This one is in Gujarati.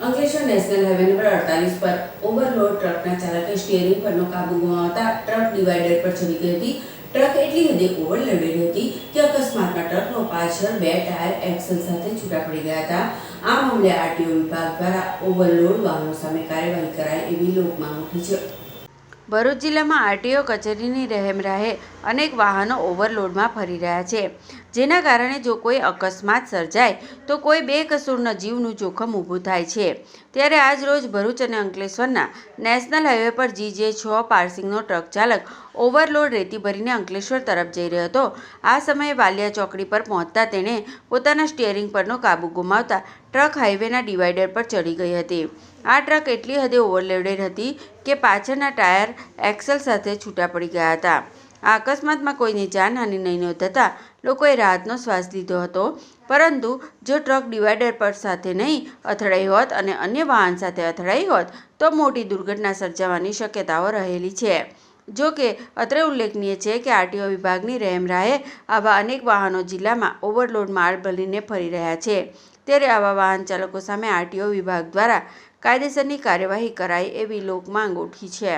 અંકલેશ્વર નેશનલ હાઈવે નંબર અડતાલીસ પર ઓવરલોડ ટ્રકના ચાલકે સ્ટીયરિંગ પરનો કાબુ ગુમાવતા ટ્રક ડિવાઈડર પર ચડી ગઈ હતી. ટ્રક એટલી હદે ઓવરલોડેડ હતી કે અકસ્માતમાં ટ્રકનો પાછળ બે ટાયર એક્સલ સાથે છૂટા પડી ગયા હતા. આ મામલે આરટીઓ વિભાગ દ્વારા ઓવરલોડ વાહનો સામે કાર્યવાહી કરાય એવી લોકમાં ઉઠી છે. ભરૂચ જિલ્લામાં આરટીઓ કચેરીની રહેમરાહે અનેક વાહનો ઓવરલોડમાં ફરી રહ્યા છે. જેના કારણે જો કોઈ અકસ્માત સર્જાય, તો કોઈ બેકસૂરના જીવનું જોખમ ઊભું થાય છે. ત્યારે આજ રોજ ભરૂચ અને અંકલેશ્વરના નેશનલ હાઈવે પર જીજે છ પાર્સિંગનો ટ્રક ચાલક ઓવરલોડ રેતી ભરીને અંકલેશ્વર તરફ જઈ રહ્યો હતો. આ સમયે વાલિયા ચોકડી પર પહોંચતા તેણે પોતાના સ્ટિયરિંગ પરનો કાબુ ગુમાવતા ટ્રક હાઈવેના ડિવાઈડર પર ચડી ગઈ હતી. આ ટ્રક એટલી હદે ઓવરલોડેડ હતી કે પાછળના ટાયર એક્સલ સાથે છૂટા પડી ગયા હતા. આ અકસ્માતમાં કોઈની જાનહાનિ નહીં નોંધાતા લોકોએ રાહતનો શ્વાસ લીધો હતો. પરંતુ જો ટ્રક ડિવાઈડર પર સાથે નહીં અથડાઈ હોત અને અન્ય વાહન સાથે અથડાઈ હોત, તો મોટી દુર્ઘટના સર્જાવાની શક્યતાઓ રહેલી છે. જો કે, અત્રે ઉલ્લેખનીય છે કે આરટીઓ વિભાગની રહેમરાહે આવા અનેક વાહનો જિલ્લામાં ઓવરલોડ માલ બનીને ફરી રહ્યા છે. ત્યારે આવા વાહન ચાલકો સામે આરટીઓ વિભાગ દ્વારા કાયદેસરની કાર્યવાહી કરાય એવી લોક માંગ ઉઠી છે.